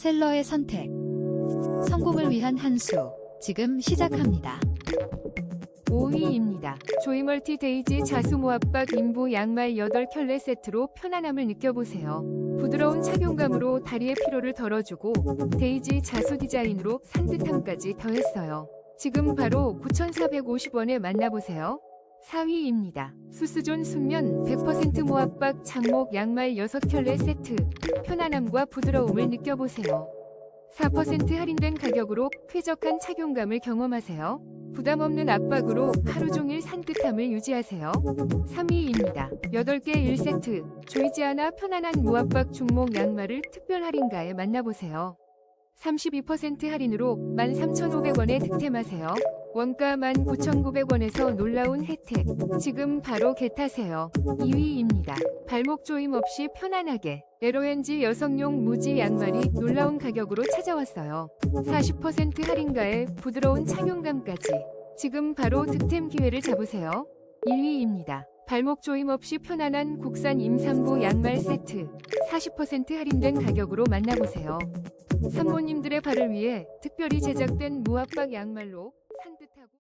셀러의 선택. 성공을 위한 한 수. 지금 시작합니다. 5위입니다. 조이멀티 데이지 자수모 압박 인부 양말 8켤레 세트로 편안함을 느껴보세요. 부드러운 착용감으로 다리의 피로를 덜어주고 데이지 자수 디자인으로 산뜻함까지 더했어요. 지금 바로 9,450원에 만나보세요. 4위입니다. 수스존 순면 100% 모압박 장목 양말 6켤레 세트 편안함과 부드러움을 느껴보세요. 4% 할인된 가격으로 쾌적한 착용감을 경험하세요. 부담 없는 압박으로 하루 종일 산뜻함을 유지하세요. 3위입니다. 8개 1세트 조이지아나 편안한 무압박 중목 양말을 특별 할인가에 만나보세요. 32% 할인으로 13,500원에 득템하세요. 원가 19,900원에서 놀라운 혜택. 지금 바로 겟하세요. 2위입니다. 발목 조임 없이 편안하게 에로엔지 여성용 무지 양말이 놀라운 가격으로 찾아왔어요. 40% 할인가에 부드러운 착용감까지. 지금 바로 득템 기회를 잡으세요. 1위입니다. 발목 조임 없이 편안한 국산 임산부 양말 세트. 40% 할인된 가격으로 만나보세요. 산모님들의 발을 위해 특별히 제작된 무압박 양말로 산뜻하고